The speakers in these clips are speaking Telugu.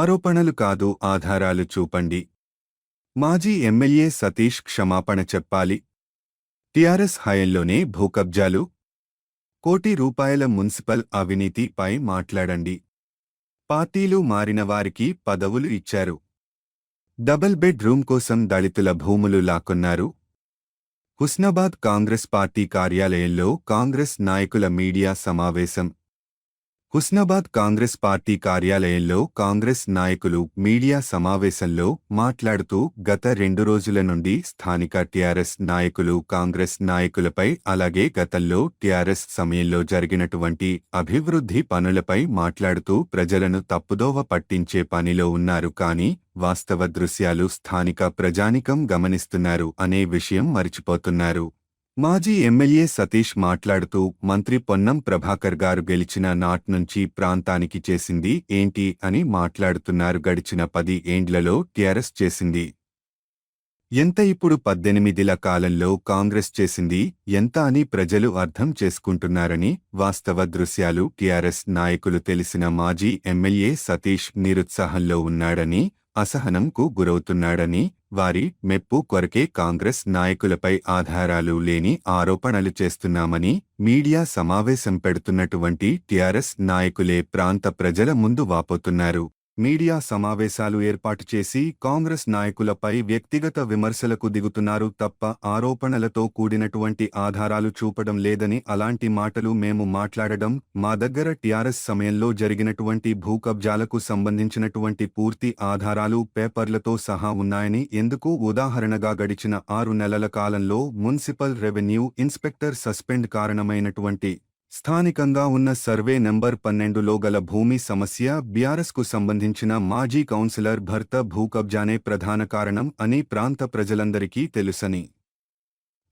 ఆరోపణలు కాదు ఆధారాలు చూపండి. మాజీ ఎమ్మెల్యే సతీష్ క్షమాపణ చెప్పాలి. టిఆర్ఎస్ హయంలోనే భూకబ్జాలు. కోటి రూపాయల మున్సిపల్ అవినీతిపై మాట్లాడండి. పార్టీలు మారిన వారికి పదవులు ఇచ్చారు. డబుల్ బెడ్ రూమ్ కోసం దళితుల భూములు లాక్కున్నారు. హుస్నాబాద్ కాంగ్రెస్ పార్టీ కార్యాలయంలో కాంగ్రెస్ నాయకుల మీడియా సమావేశం. హుస్నాబాద్ కాంగ్రెస్ పార్టీ కార్యాలయంలో కాంగ్రెస్ నాయకులు మీడియా సమావేశంలో మాట్లాడుతూ గత రెండు రోజుల నుండి స్థానిక టీఆర్ఎస్ నాయకులు కాంగ్రెస్ నాయకులపై అలాగే గతంలో టీఆర్ఎస్ సమయంలో జరిగినటువంటి అభివృద్ధి పనులపై మాట్లాడుతూ ప్రజలను తప్పుదోవ పట్టించే పనిలో ఉన్నారు కానీ వాస్తవ దృశ్యాలు స్థానిక ప్రజానికం గమనిస్తున్నారు అనే విషయం మరిచిపోతున్నారు. మాజీ ఎమ్మెల్యే సతీష్ మాట్లాడుతూ మంత్రి పొన్నం ప్రభాకర్ గారు గెలిచిన నాట్ నుంచి ప్రాంతానికి చేసింది ఏంటి అని మాట్లాడుతున్నారు. గడిచిన పది ఏండ్లలో టీఆర్ఎస్ చేసింది. ఎంత ఇప్పుడు పద్దెనిమిదిల కాలంలో కాంగ్రెస్ చేసింది? ఎంత అని ప్రజలు అర్థం చేసుకుంటున్నారని వాస్తవ దృశ్యాలు టీఆర్ఎస్ నాయకులు తెలిసిన మాజీ ఎమ్మెల్యే సతీష్ నిరుత్సాహంలో ఉన్నాడని అసహనంకు గురవుతున్నాడని వారి మెప్పు కొరకే కాంగ్రెస్ నాయకులపై ఆధారాలు లేని ఆరోపణలు చేస్తున్నామని మీడియా సమావేశం పెడుతున్నటువంటి టీఆర్ఎస్ నాయకులే ప్రాంత ప్రజల ముందు వాపోతున్నారు. మీడియా సమావేశాలు ఏర్పాటు చేసి కాంగ్రెస్ నాయకులపై వ్యక్తిగత విమర్శలకు దిగుతున్నారు తప్ప ఆరోపణలతో కూడినటువంటి ఆధారాలు చూపడం లేదని అలాంటి మాటలు మేము మాట్లాడడం మా దగ్గర టీఆర్ఎస్ సమయంలో జరిగినటువంటి భూకబ్జాలకు సంబంధించినటువంటి పూర్తి ఆధారాలు పేపర్లతో సహా ఉన్నాయని ఎందుకు ఉదాహరణగా గడిచిన ఆరు నెలల కాలంలో మున్సిపల్ రెవెన్యూ ఇన్స్పెక్టర్ సస్పెండ్ కారణమైనటువంటి స్థానికంగా ఉన్న సర్వే నంబర్ పన్నెండులో గల భూమి సమస్య బీఆర్ఎస్కు సంబంధించిన మాజీ కౌన్సిలర్ భర్త భూకబ్జానే ప్రధాన కారణం అని ప్రాంత ప్రజలందరికీ తెలుసని.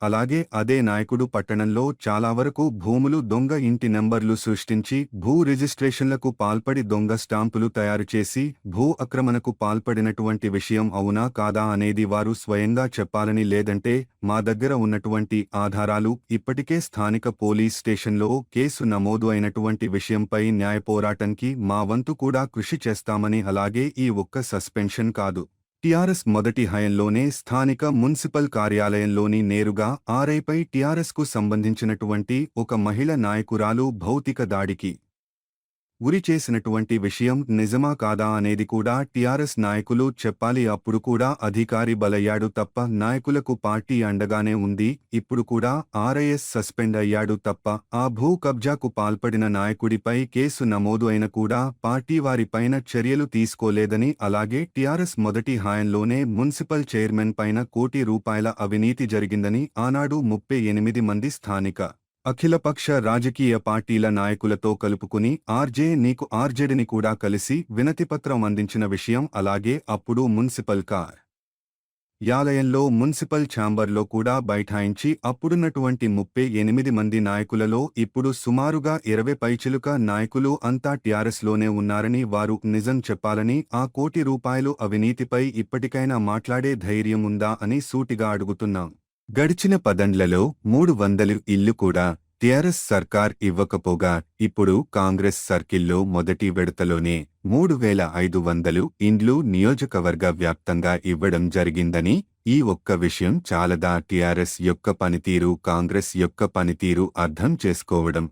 అలాగే అదే నాయకుడు పట్టణంలో చాలా వరకు భూములు దొంగ ఇంటి నంబర్లు సృష్టించి భూ రిజిస్ట్రేషన్లకు పాల్పడి దొంగ స్టాంపులు తయారు చేసి భూ అక్రమణకు పాల్పడినటువంటి విషయం అవునా కాదా అనేది వారు స్వయంగా చెప్పాలని లేదంటే మా దగ్గర ఉన్నటువంటి ఆధారాలు ఇప్పటికే స్థానిక పోలీస్ స్టేషన్లో కేసు నమోదు అయినటువంటి విషయంపై న్యాయపోరాటంకి మా వంతు కూడా కృషి చేస్తామని అలాగే ఈ ఒక్క సస్పెన్షన్ కాదు. టీఆర్ఎస్ మొదటి హయంలోనే స్థానిక మున్సిపల్ కార్యాలయంలోని నేరుగా ఆర్ఐపై టీఆర్ఎస్కు సంబంధించినటువంటి ఒక మహిళ నాయకురాలు భౌతిక దాడికి ఉరి చేసినటువంటి విషయం నిజమా కాదా అనేది కూడా టీఆర్ఎస్ నాయకులు చెప్పాలి. అప్పుడు కూడా అధికారి బలయ్యాడు తప్ప నాయకులకు పార్టీ అండగానే ఉంది. ఇప్పుడు కూడా ఆర్ఐఎస్ సస్పెండ్ అయ్యాడు తప్ప ఆ భూ కబ్జాకు పాల్పడిన నాయకుడిపై కేసు నమోదు అయిన కూడా పార్టీ వారిపైన చర్యలు తీసుకోలేదని అలాగే టీఆర్ఎస్ మొదటి హాయంలోనే మున్సిపల్ చైర్మన్ పైన కోటి రూపాయల అవినీతి జరిగిందని ఆనాడు ముప్పై ఎనిమిది మంది స్థానిక అఖిలపక్ష రాజకీయ పార్టీల నాయకులతో కలుపుకుని ఆర్జే నీకు ఆర్జేడిని కూడా కలిసి వినతిపత్రం అందించిన విషయం అలాగే అప్పుడు మున్సిపల్ కార్ యాలయంలో మున్సిపల్ ఛాంబర్లో కూడా బైఠాయించి అప్పుడున్నటువంటి ముప్పై ఎనిమిది మంది నాయకులలో ఇప్పుడు సుమారుగా ఇరవై పైచిలుక నాయకులు అంతా టీఆర్ఎస్లోనే ఉన్నారని వారు నిజం చెప్పాలని ఆ కోటి రూపాయలు అవినీతిపై ఇప్పటికైనా మాట్లాడే ధైర్యం ఉందా అని సూటిగా అడుగుతున్నాం. గడిచిన పదండ్లలో మూడు వందలు ఇల్లు కూడా టీఆర్ఎస్ సర్కార్ ఇవ్వకపోగా ఇప్పుడు కాంగ్రెస్ సర్కిల్లో మొదటి విడతలోనే మూడు వేల ఐదు వందలు ఇండ్లు నియోజకవర్గ వ్యాప్తంగా ఇవ్వడం జరిగిందని ఈ ఒక్క విషయం చాలదా టీఆర్ఎస్ యొక్క పనితీరు కాంగ్రెస్ యొక్క పనితీరు అర్థం చేసుకోవడం?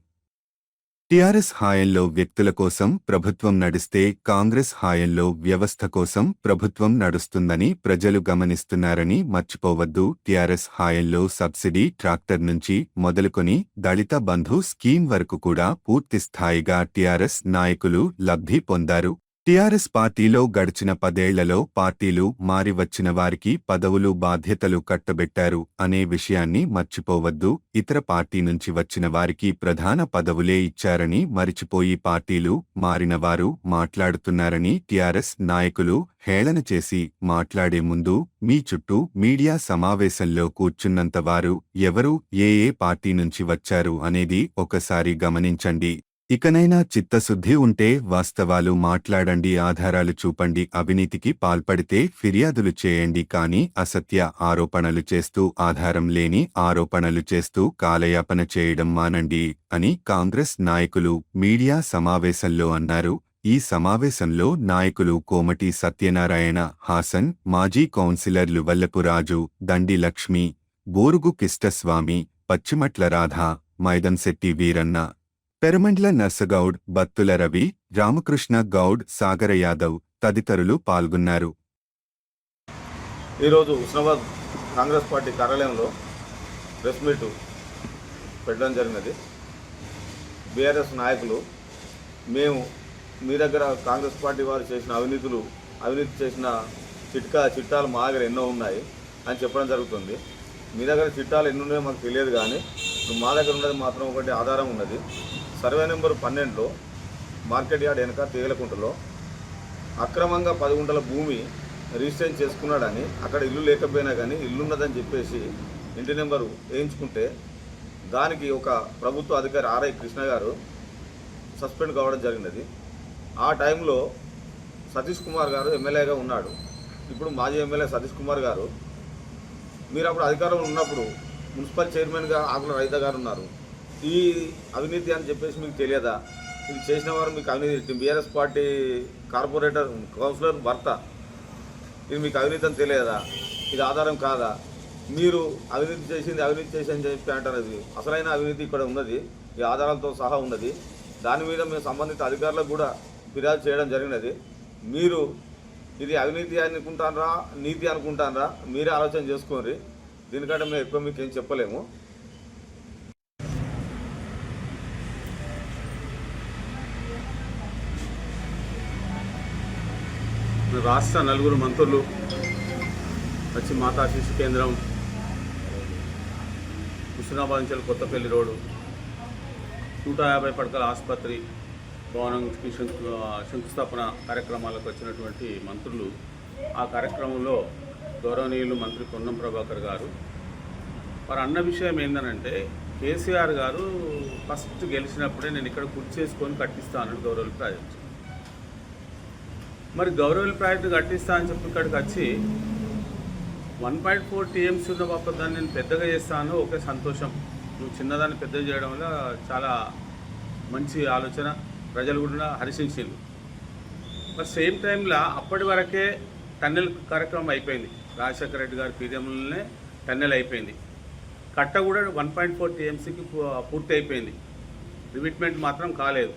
టీఆర్ఎస్ హాయంలో వ్యక్తుల కోసం ప్రభుత్వం నడిస్తే కాంగ్రెస్ హాయంలో వ్యవస్థ కోసం ప్రభుత్వం నడుస్తుందని ప్రజలు గమనిస్తున్నారని మర్చిపోవద్దు. టీఆర్ఎస్ హాయంలో సబ్సిడీ ట్రాక్టర్ నుంచి మొదలుకొని దళిత బంధు స్కీమ్ వరకు కూడా పూర్తిస్థాయిగా టిఆర్ఎస్ టీఆర్ఎస్ నాయకులు లబ్ధి పొందారు. టీఆర్ఎస్ పార్టీలో గడిచిన పదేళ్ళలో పార్టీలు మారి వచ్చిన వారికి పదవులు బాధ్యతలు కట్టబెట్టారు అనే విషయాన్ని మర్చిపోవద్దు. ఇతర పార్టీ నుంచి వచ్చిన వారికి ప్రధాన పదవులే ఇచ్చారని మరిచిపోయి పార్టీలు మారినవారు మాట్లాడుతున్నారని టీఆర్ఎస్ నాయకులు హేళన చేసి మాట్లాడే ముందు మీ చుట్టూ మీడియా సమావేశంలో కూర్చున్నంత వారు ఎవరు ఏ ఏ పార్టీ నుంచి వచ్చారు అనేది ఒకసారి గమనించండి. ఇకనైనా చిత్తశుద్ధి ఉంటే వాస్తవాలు మాట్లాడండి ఆధారాలు చూపండి అవినీతికి పాల్పడితే ఫిర్యాదులు చేయండి కానీ అసత్య ఆరోపణలు చేస్తూ ఆధారం లేని ఆరోపణలు చేస్తూ కాలయాపన చేయడం మానండి అని కాంగ్రెస్ నాయకులు మీడియా సమావేశంలో అన్నారు. ఈ సమావేశంలో నాయకులు కోమటి సత్యనారాయణ హాసన్ మాజీ కౌన్సిలర్లు వల్లపురాజు దండి లక్ష్మి బోరుగు కిష్టస్వామి పచ్చిమట్ల రాధ మైదంశెట్టి వీరన్న పెరమండ్ల నర్సగౌడ్ బత్తుల రవి రామకృష్ణ గౌడ్ సాగర యాదవ్ తదితరులు పాల్గొన్నారు. ఈరోజు హుస్నాబాద్ కాంగ్రెస్ పార్టీ కార్యాలయంలో ప్రెస్ మీట్ పెట్టడం జరిగినది. బీఆర్ఎస్ నాయకులు మేము మీ దగ్గర కాంగ్రెస్ పార్టీ వారు చేసిన అవినీతులు అవినీతి చేసిన చిట్కా చిట్టాలు మా దగ్గర ఎన్నో ఉన్నాయి అని చెప్పడం జరుగుతుంది. మీ దగ్గర చిట్టాలు ఎన్ని ఉన్నాయో మాకు తెలియదు కానీ మా దగ్గర ఉన్నది మాత్రం ఒకటి ఆధారం ఉన్నది. సర్వే నెంబర్ పన్నెండులో మార్కెట్ యార్డ్ వెనక తేగలకుంటలో అక్రమంగా పది గుంటల భూమి రిజిస్ట్రేషన్ చేసుకున్నాడని అక్కడ ఇల్లు లేకపోయినా కానీ ఇల్లు ఉన్నదని చెప్పేసి ఇంటి నెంబరు వేయించుకుంటే దానికి ఒక ప్రభుత్వ అధికారి ఆర్ఐ కృష్ణ గారు సస్పెండ్ కావడం జరిగినది. ఆ టైంలో సతీష్ కుమార్ గారు ఎమ్మెల్యేగా ఉన్నాడు. ఇప్పుడు మాజీ ఎమ్మెల్యే సతీష్ కుమార్ గారు. మీరు అప్పుడు అధికారంలో ఉన్నప్పుడు మున్సిపల్ చైర్మన్గా ఆకుల రైత గారు ఉన్నారు. ఈ అవినీతి అని చెప్పేసి మీకు తెలియదా? ఇది చేసిన వారు మీకు అవినీతి బీఆర్ఎస్ పార్టీ కార్పొరేటర్ కౌన్సిలర్ భర్త ఇది మీకు అవినీతి అని తెలియదా? ఇది ఆధారం కాదా? మీరు అవినీతి చేసింది అవినీతి చేసింది అని చెప్పి అంటారు అది. అసలైన అవినీతి ఇక్కడ ఉన్నది ఈ ఆధారాలతో సహా ఉన్నది. దాని మీద మేము సంబంధిత అధికారులకు కూడా ఫిర్యాదు చేయడం జరిగినది. మీరు ఇది అవినీతి అనుకుంటానరా నీతి అనుకుంటానరా మీరే ఆలోచన చేసుకోండి. దీనికంటే మేము ఎక్కువ మీకు ఏం చెప్పలేము. రాష్ట్ర నలుగురు మంత్రులు వచ్చి మాతా శిశు కేంద్రం హుస్నాబాద్ నుంచి కొత్తపల్లి రోడ్డు నూట యాభై పడకల ఆసుపత్రి భవనంకి శంకు శంకుస్థాపన కార్యక్రమాలకు వచ్చినటువంటి మంత్రులు. ఆ కార్యక్రమంలో గౌరవనీయులు మంత్రి పొన్నం ప్రభాకర్ గారు. వారు అన్న విషయం ఏంటనంటే కేసీఆర్ గారు ఫస్ట్ గెలిచినప్పుడే నేను ఇక్కడ కుర్చేసుకొని కట్టిస్తాను గౌరవులు ప్రాజెక్ట్ మరి గౌరవ ప్రాజెక్టు కట్టిస్తా అని చెప్పి ఇక్కడికి వచ్చి వన్ పాయింట్ ఫోర్ టీఎంసీ ఉన్న పాప దాన్ని నేను పెద్దగా చేస్తాను. ఒకే సంతోషం. నువ్వు చిన్నదాన్ని పెద్దగా చేయడం వల్ల చాలా మంచి ఆలోచన. ప్రజలు కూడా హర్షించింది మరి సేమ్ టైంలో అప్పటి వరకే టన్నెల్ కార్యక్రమం అయిపోయింది. రాజశేఖర రెడ్డి గారి పీడియంలోనే టన్నెల్ అయిపోయింది. కట్ట కూడా వన్ పాయింట్ ఫోర్ టీఎంసీకి పూర్తి అయిపోయింది. రిమిట్మెంట్ మాత్రం కాలేదు.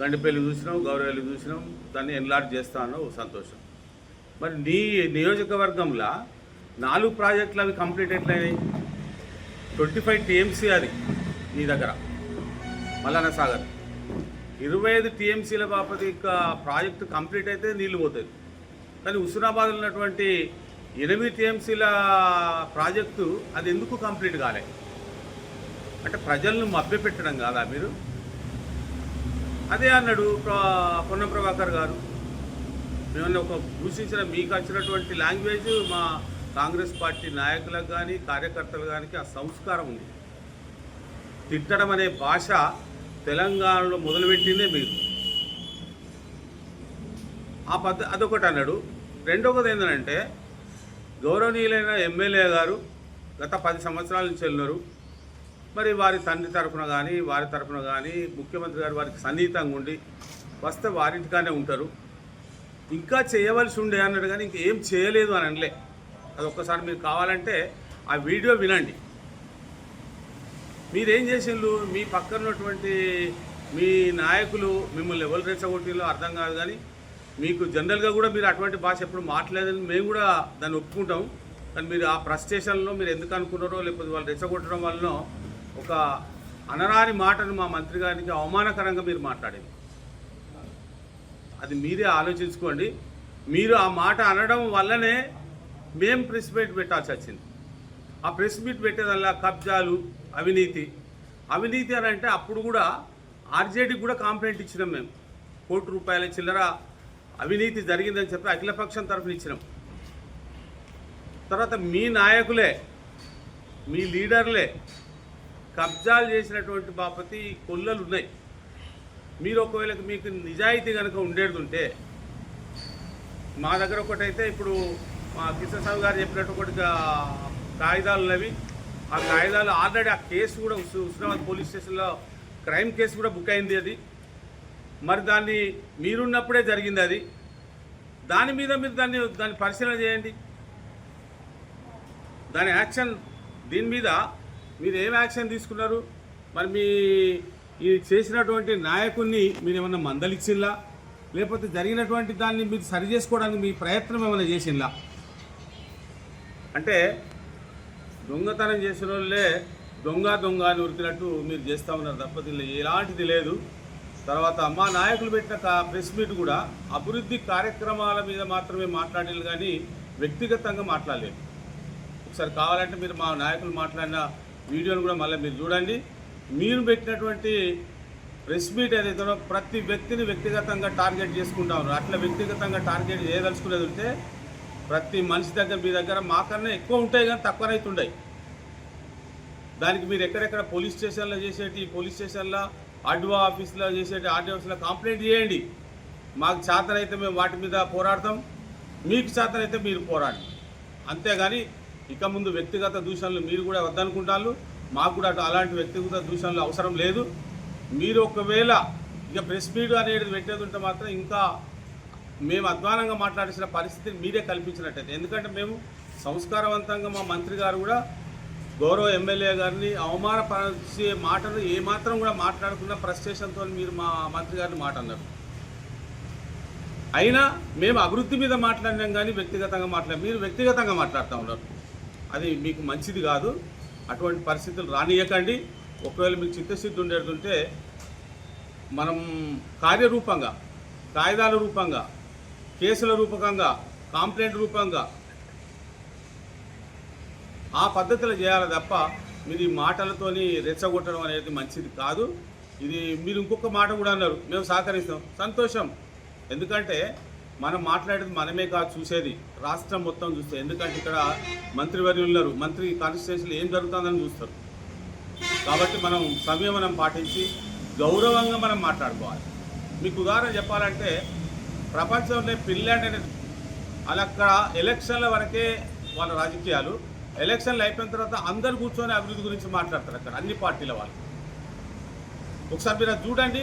గండిపల్లి చూసినాం గౌరవల్లి చూసినాం దాన్ని ఎన్లాట్ చేస్తాను సంతోషం. మరి నీ నియోజకవర్గంలో నాలుగు ప్రాజెక్టులు అవి కంప్లీట్ ఎట్లయినాయి? ట్వంటీ ఫైవ్ టీఎంసీ అది నీ దగ్గర మల్లన్న సాగర్. ఇరవై ఐదు టీఎంసీల బాపతి ప్రాజెక్టు కంప్లీట్ అయితే నీళ్ళు పోతుంది కానీ హుస్నాబాద్లో ఉన్నటువంటి ఎనిమిది టీఎంసీల ప్రాజెక్టు అది ఎందుకు కంప్లీట్ కాలే? అంటే ప్రజలను మభ్యపెట్టడం కాదా మీరు? అదే అన్నాడు ప్ర- పొన్నం ప్రభాకర్ గారు. మేమన్నా ఒక దూషించిన మీకు వచ్చినటువంటి లాంగ్వేజ్ మా కాంగ్రెస్ పార్టీ నాయకులకు కానీ కార్యకర్తలు కానీ ఆ సంస్కారం ఉంది. తిట్టడం అనే భాష తెలంగాణలో మొదలుపెట్టిందే మీరు. ఆ పద్ధ అదొకటి అన్నాడు. రెండవది ఏంటంటే గౌరవనీయులైన ఎమ్మెల్యే గారు గత పది సంవత్సరాల నుంచి వెళ్ళినారు. మరి వారి తండ్రి తరఫున కానీ వారి తరఫున కానీ ముఖ్యమంత్రి గారు వారికి సన్నిహితంగా ఉండి వస్తే వారింటికానే ఉంటారు. ఇంకా చేయవలసి ఉండే అన్నాడు కానీ ఇంకేం చేయలేదు అని అనలే. అది ఒక్కసారి మీరు కావాలంటే ఆ వీడియో వినండి. మీరేం చేసిండ్రు? మీ పక్కన ఉన్నటువంటి మీ నాయకులు మిమ్మల్ని ఎవరు రెచ్చగొట్టిలో అర్థం కాదు కానీ మీకు జనరల్గా కూడా మీరు అటువంటి భాష ఎప్పుడు మాట్లాడలేదని మేము కూడా దాన్ని ఒప్పుకుంటాం. కానీ మీరు ఆ ఫ్రస్ట్రేషన్లో మీరు ఎందుకు అనుకున్నారో లేకపోతే వాళ్ళు రెచ్చగొట్టడం వలన ఒక అనరాని మాటను మా మంత్రి గారికి అవమానకరంగా మీరు మాట్లాడేది అది మీరే ఆలోచించుకోండి. మీరు ఆ మాట అనడం వల్లనే మేము ప్రెస్ మీట్ పెట్టాల్సి వచ్చింది. ఆ ప్రెస్ మీట్ పెట్టేదల్లా కబ్జాలు అవినీతి. అవినీతి అని అంటే అప్పుడు కూడా ఆర్జేడీకి కూడా కంప్లైంట్ ఇచ్చినాం మేము. కోటి రూపాయల చిల్లర అవినీతి జరిగిందని చెప్పి అఖిలపక్షం తరఫున ఇచ్చినాం. తర్వాత మీ నాయకులే మీ లీడర్లే కబ్జాలు చేసినటువంటి బాపతి కొల్లలు ఉన్నాయి. మీరు ఒకవేళ మీకు నిజాయితీ కనుక ఉండేది ఉంటే మా దగ్గర ఒకటైతే ఇప్పుడు మా కిషన్ గారు చెప్పినట్టు ఒకటి కాగితాలు ఉన్నవి. ఆ కాగితాలు ఆల్రెడీ ఆ కేసు కూడా హుస్నాబాద్ పోలీస్ స్టేషన్లో క్రైమ్ కేసు కూడా బుక్ అయింది అది. మరి దాన్ని మీరున్నప్పుడే జరిగింది అది. దాని మీద మీరు దాన్ని దాన్ని పరిశీలన చేయండి. దాని యాక్షన్ దీని మీద మీరు ఏం యాక్షన్ తీసుకున్నారు? మరి మీ ఈ చేసినటువంటి నాయకుడిని మీరు ఏమన్నా మందలిచ్చిల్లా? లేకపోతే జరిగినటువంటి దాన్ని మీరు సరి చేసుకోవడానికి మీ ప్రయత్నం ఏమైనా చేసిందా అంటే దొంగతనం చేసిన వాళ్ళే దొంగ దొంగ అని ఉరికినట్టు మీరు చేస్తూ ఉన్నారు తప్ప ఎలాంటిది లేదు. తర్వాత మా నాయకులు పెట్టిన ప్రెస్ మీట్ కూడా అభివృద్ధి కార్యక్రమాల మీద మాత్రమే మాట్లాడారు కానీ వ్యక్తిగతంగా మాట్లాడలేదు. ఒకసారి కావాలంటే మీరు మా నాయకులు మాట్లాడిన వీడియోను కూడా మళ్ళీ మీరు చూడండి. మీరు పెట్టినటువంటి ప్రెస్ మీట్ ఏదైతే ప్రతి వ్యక్తిని వ్యక్తిగతంగా టార్గెట్ చేసుకుంటా ఉన్నారు. అట్లా వ్యక్తిగతంగా టార్గెట్ చేయదలుచుకునేది ఉంటే ప్రతి మనిషి దగ్గర మీ దగ్గర మాకన్నా ఎక్కువ ఉంటాయి కానీ తక్కువనైతుండయి దానికి మీరు ఎక్కడెక్కడ పోలీస్ స్టేషన్లో చేసేటి పోలీస్ స్టేషన్లో ఆర్డీఓ ఆఫీస్లో చేసేటి ఆర్డీఓ ఆఫీస్లో కంప్లైంట్ చేయండి. మాకు చేతనైతే మేము వాటి మీద పోరాడతాం. మీకు చేతనైతే మీరు పోరాడండి. అంతేగాని ఇక ముందు వ్యక్తిగత దూషణలు మీరు కూడా వద్దనుకుంటారు. మాకు కూడా అటు అలాంటి వ్యక్తిగత దూషణలు అవసరం లేదు. మీరు ఒకవేళ ఇక ప్రెస్ మీట్ అనేది పెట్టేది ఉంటే మాత్రం ఇంకా మేము అధ్వానంగా మాట్లాడాల్సిన పరిస్థితిని మీరే కల్పించినట్టయితే. ఎందుకంటే మేము సంస్కారవంతంగా మా మంత్రి గారు కూడా గౌరవ ఎమ్మెల్యే గారిని అవమానపరిచే మాటలు ఏమాత్రం కూడా మాట్లాడకుండా ఫ్రస్ట్రేషన్తో మీరు మా మంత్రి గారిని మాట అన్నారు. అయినా మేము అభివృద్ధి మీద మాట్లాడినాం కానీ వ్యక్తిగతంగా మాట్లాడాం మీరు వ్యక్తిగతంగా మాట్లాడుతూ ఉన్నారు. అది మీకు మంచిది కాదు. అటువంటి పరిస్థితులు రానియకండి. ఒకవేళ మీకు చిత్తశుద్ధి ఉండేటుంటే మనం కార్యరూపంగా కాగితాల రూపంగా కేసుల రూపకంగా కాంప్లైంట్ రూపంగా ఆ పద్ధతిలో చేయాలి తప్ప మీరు ఈ మాటలతోని రెచ్చగొట్టడం అనేది మంచిది కాదు. ఇది మీరు ఇంకొక మాట కూడా అన్నారు. మేము సహకరిస్తాం. సంతోషం. ఎందుకంటే మనం మాట్లాడేది మనమే కాదు చూసేది. రాష్ట్రం మొత్తం చూస్తే. ఎందుకంటే ఇక్కడ మంత్రివర్యులు ఉన్నారు. మంత్రి కాన్స్టిట్యూషన్లో ఏం జరుగుతుందని చూస్తారు. కాబట్టి మనం సంయమనం పాటించి గౌరవంగా మనం మాట్లాడుకోవాలి. మీకు ఉదాహరణ చెప్పాలంటే ప్రపంచంలో ఫిన్లాండ్ అనేది అలా అక్కడ ఎలక్షన్ల వరకే వాళ్ళ రాజకీయాలు. ఎలక్షన్లు అయిపోయిన తర్వాత అందరు కూర్చొని అభివృద్ధి గురించి మాట్లాడతారు అక్కడ అన్ని పార్టీల వాళ్ళు. ఒకసారి మీరు చూడండి.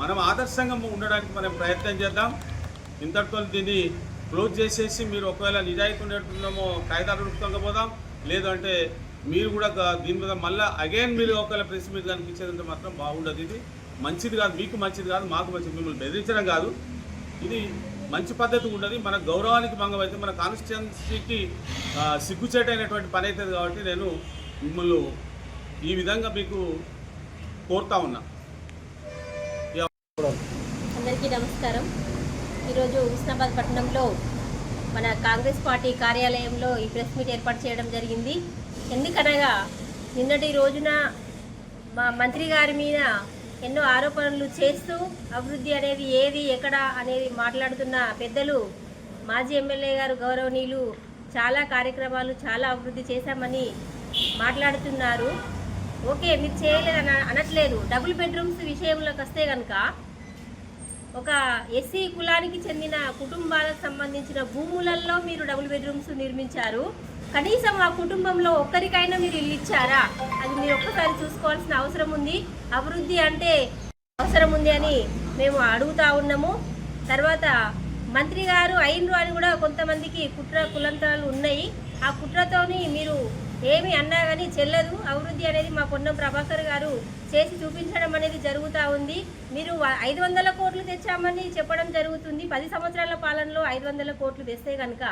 మనం ఆదర్శంగా ఉండడానికి మనం ప్రయత్నం చేద్దాం. ఇంతటితో దీన్ని క్లోజ్ చేసేసి మీరు ఒకవేళ నిజాయితీ ఉండేట్టున్నామో కాగితాలు రూపంగా పోదాం. లేదంటే మీరు కూడా దీని మీద మళ్ళీ అగైన్ మీరు ఒకవేళ ప్రెస్ మీట్ కనిపించేదంటే మాత్రం బాగుండదు ఇది. మంచిది కాదు మీకు మంచిది కాదు మాకు మంచిది మిమ్మల్ని బెదిరించడం కాదు. ఇది మంచి పద్ధతి ఉండదు. మన గౌరవానికి భంగం అయితే మన కాన్స్టిట్యున్సీకి సిగ్గుచేటైనటువంటి పని అవుతుంది కాబట్టి నేను మిమ్మల్ని ఈ విధంగా మీకు కోరుతా ఉన్నా. అందరికీ నమస్కారం. ఈరోజు హుస్నాబాద్ పట్టణంలో మన కాంగ్రెస్ పార్టీ కార్యాలయంలో ఈ ప్రెస్ మీట్ ఏర్పాటు చేయడం జరిగింది. ఎందుకనగా నిన్నటి రోజున మా మంత్రి గారి మీద ఎన్నో ఆరోపణలు చేస్తూ అభివృద్ధి అనేది ఏది ఎక్కడ అనేది మాట్లాడుతున్న పెద్దలు మాజీ ఎమ్మెల్యే గారు గౌరవనీయులు చాలా కార్యక్రమాలు చాలా అభివృద్ధి చేశామని మాట్లాడుతున్నారు. ఓకే మీరు చేయలేదని అనట్లేదు. డబుల్ బెడ్రూమ్స్ విషయంలోకి వస్తే కనుక ఒక ఎస్సీ కులానికి చెందిన కుటుంబాలకు సంబంధించిన భూములలో మీరు డబుల్ బెడ్రూమ్స్ నిర్మించారు. కనీసం ఆ కుటుంబంలో ఒక్కరికైనా మీరు ఇల్లు ఇచ్చారా? అది మీరు ఒక్కసారి చూసుకోవాల్సిన అవసరం ఉంది. అభివృద్ధి అంటే అవసరం ఉంది అని మేము అడుగుతా ఉన్నాము. తర్వాత మంత్రి గారు అయినరు అని కూడా కొంతమందికి కుట్ర కులంతరాలు ఉన్నాయి. ఆ కుట్రతోని మీరు ఏమి అన్నా కానీ చెల్లదు. అభివృద్ధి అనేది మా పొన్నం ప్రభాకర్ గారు చేసి చూపించడం అనేది జరుగుతూ ఉంది. మీరు ఐదు వందల కోట్లు తెచ్చామని చెప్పడం జరుగుతుంది. పది సంవత్సరాల పాలనలో ఐదు వందల కోట్లు తెస్తే కనుక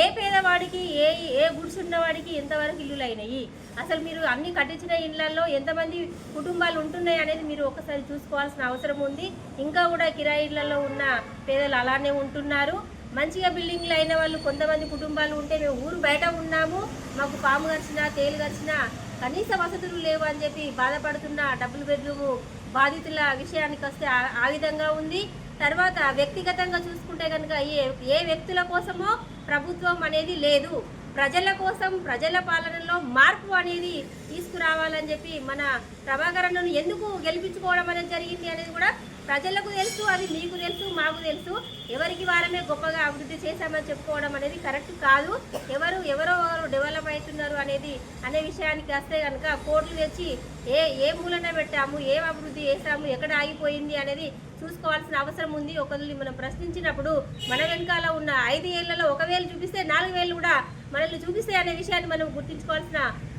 ఏ పేదవాడికి ఏ ఏ గుడ్స్ ఉన్నవాడికి ఎంతవరకు ఇల్లులు అయినాయి అసలు మీరు అన్ని కట్టించిన ఇళ్ళలో ఎంతమంది కుటుంబాలు ఉంటున్నాయి అనేది మీరు ఒకసారి చూసుకోవాల్సిన అవసరం ఉంది. ఇంకా కూడా కిరాయి ఇళ్ళలో ఉన్న పేదలు అలానే ఉంటున్నారు. మంచిగా బిల్డింగ్లు అయిన వాళ్ళు కొంతమంది కుటుంబాలు ఉంటే మేము ఊరు బయట ఉన్నాము మాకు పాము గరిచినా తేలు గరిచినా కనీస వసతులు లేవు అని చెప్పి బాధపడుతున్న డబుల్ బెడ్రూము బాధితుల విషయానికి వస్తే ఆ విధంగా ఉంది. తర్వాత వ్యక్తిగతంగా చూసుకుంటే కనుక ఏ ఏ వ్యక్తుల కోసమో ప్రభుత్వం అనేది లేదు. ప్రజల కోసం ప్రజల పాలనలో మార్పు అనేది తీసుకురావాలని చెప్పి మన ప్రభాకరన్ను ఎందుకు గెలిపించుకోవడం అనేది జరిగింది అనేది కూడా ప్రజలకు తెలుసు అది మీకు తెలుసు మాకు తెలుసు. ఎవరికి వారమే గొప్పగా అభివృద్ధి చేశామని చెప్పుకోవడం అనేది కరెక్ట్ కాదు. ఎవరు ఎవరో ఎవరు డెవలప్ అవుతున్నారు అనేది అనే విషయానికి వస్తే కనుక కోట్లు తెచ్చి ఏ ఏ మూలన పెట్టాము ఏం అభివృద్ధి చేశాము ఎక్కడ ఆగిపోయింది అనేది చూసుకోవాల్సిన అవసరం ఉంది. ఒకరిని మనం ప్రశ్నించినప్పుడు మన వెనకాల ఉన్న ఐదు ఏళ్ళలో ఒకవేళ చూపిస్తే నాలుగు వేలు కూడా మనల్ని చూపిస్తాయి అనే విషయాన్ని మనం గుర్తించుకోవాల్సిన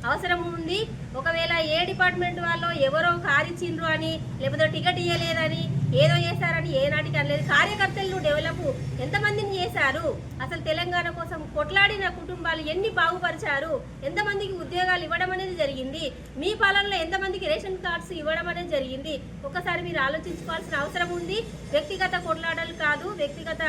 అవసరం ఉంది. ఒకవేళ ఏ డిపార్ట్మెంట్ వాళ్ళు ఎవరో కారిచ్చిండ్రు అని లేకపోతే టికెట్ ఇవ్వలేదని ఏదో చేశారని ఏనాటికి అనలేదు. కార్యకర్తలను డెవలప్ ఎంతమందిని చేశారు? అసలు తెలంగాణ కోసం కొట్లాడిన కుటుంబాలు ఎన్ని బాగుపరిచారు? ఎంతమందికి ఉద్యోగాలు ఇవ్వడం అనేది జరిగింది. మీ పాలనలో ఎంతమందికి రేషన్ కార్డ్స్ ఇవ్వడం అనేది జరిగింది? ఒకసారి మీరు ఆలోచించుకోవాల్సిన అవసరం ఉంది. వ్యక్తిగత కొట్లాడలు కాదు వ్యక్తిగత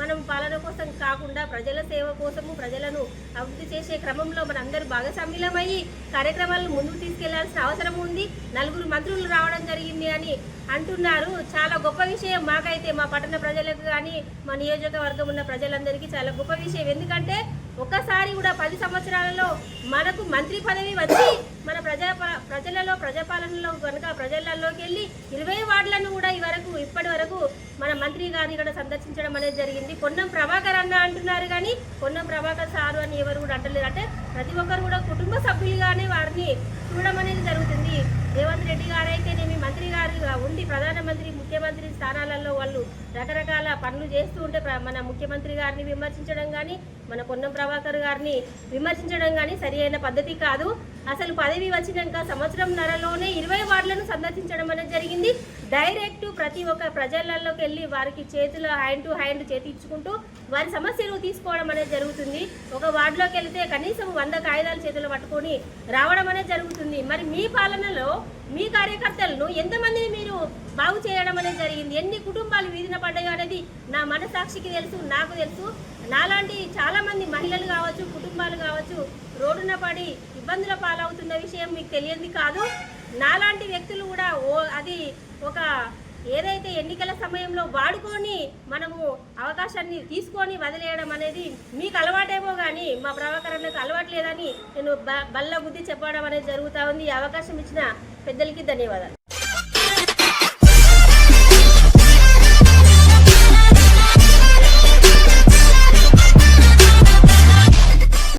మనం పాలన కోసం కాకుండా ప్రజల సేవ కోసము ప్రజలను అభివృద్ధి చేసే క్రమంలో మనందరూ భాగస్వామ్యులమయ్యి కార్యక్రమాలను ముందుకు తీసుకెళ్ళాల్సిన అవసరం ఉంది. నలుగురు మంత్రులు రావడం జరిగింది అని అంటున్నారు. చాలా గొప్ప విషయం. మాకైతే మా పట్టణ ప్రజలకు కానీ మా నియోజకవర్గం ఉన్న ప్రజలందరికీ చాలా గొప్ప విషయం. ఎందుకంటే ఒక్కసారి కూడా పది సంవత్సరాలలో మనకు మంత్రి పదవి వచ్చి మన ప్రజా ప్రజలలో ప్రజాపాలనలో కనుక ప్రజలలోకి వెళ్ళి ఇరవై వార్డులను కూడా ఈ వరకు ఇప్పటి వరకు మన మంత్రి గారిని కూడా సందర్శించడం అనేది జరిగింది. పొన్నం ప్రభాకర్ అన్న అంటున్నారు కానీ పొన్నం ప్రభాకర్ సారు అని ఎవరు కూడా అంటలేరు. అంటే ప్రతి ఒక్కరు కూడా కుటుంబ సభ్యులుగానే వారిని చూడడం అనేది జరుగుతుంది. రేవంత్ రెడ్డి గారైతేనేమి మంత్రి గారుగా ఉండి ప్రధానమంత్రి ముఖ్యమంత్రి స్థానాలలో వాళ్ళు రకరకాల పనులు చేస్తూ ఉంటే ప్ర- మన ముఖ్యమంత్రి గారిని విమర్శించడం కానీ మన పొన్నం ప్రభాకర్ గారిని విమర్శించడం కానీ సరి అయిన పద్ధతి కాదు. అసలు పదవి వచ్చినాక సంవత్సరం నరలోనే ఇరవై వార్డులను సందర్శించడం అనేది జరిగింది. డైరెక్ట్ ప్రతి ఒక్క ప్రజలలోకి వెళ్ళి వారికి చేతుల హ్యాండ్ టు హ్యాండ్ చేతి ఇచ్చుకుంటూ వారి సమస్యలు తీసుకోవడం అనేది జరుగుతుంది. ఒక వార్డులోకి వెళితే కనీసం వంద కాగితాలు చేతులు పట్టుకొని రావడం అనేది జరుగుతుంది. మరి మీ పాలనలో మీ కార్యకర్తలను ఎంతమందిని మీరు బాగు చేయడం అనేది జరిగింది? ఎన్ని కుటుంబాలు వీధిన పడ్డాయో అనేది నా మనసాక్షికి తెలుసు నాకు తెలుసు. నాలాంటి చాలామంది మహిళలు కావచ్చు కుటుంబాలు కావచ్చు రోడ్డున పడి ఇబ్బందుల పాలవుతున్న విషయం మీకు తెలియంది కాదు. నాలాంటి వ్యక్తులు కూడా ఓ అది ఒక ఏదైతే ఎన్నికల సమయంలో వాడుకొని మనము అవకాశాన్ని తీసుకొని వదిలేయడం అనేది మీకు అలవాటేమో కానీ మా ప్రభాకరణకు అలవాటు లేదని నేను బ- బల్ల బుద్ధి చెప్పడం అనేది జరుగుతూ ఉంది. అవకాశం ఇచ్చిన పెద్దలకి ధన్యవాదాలు.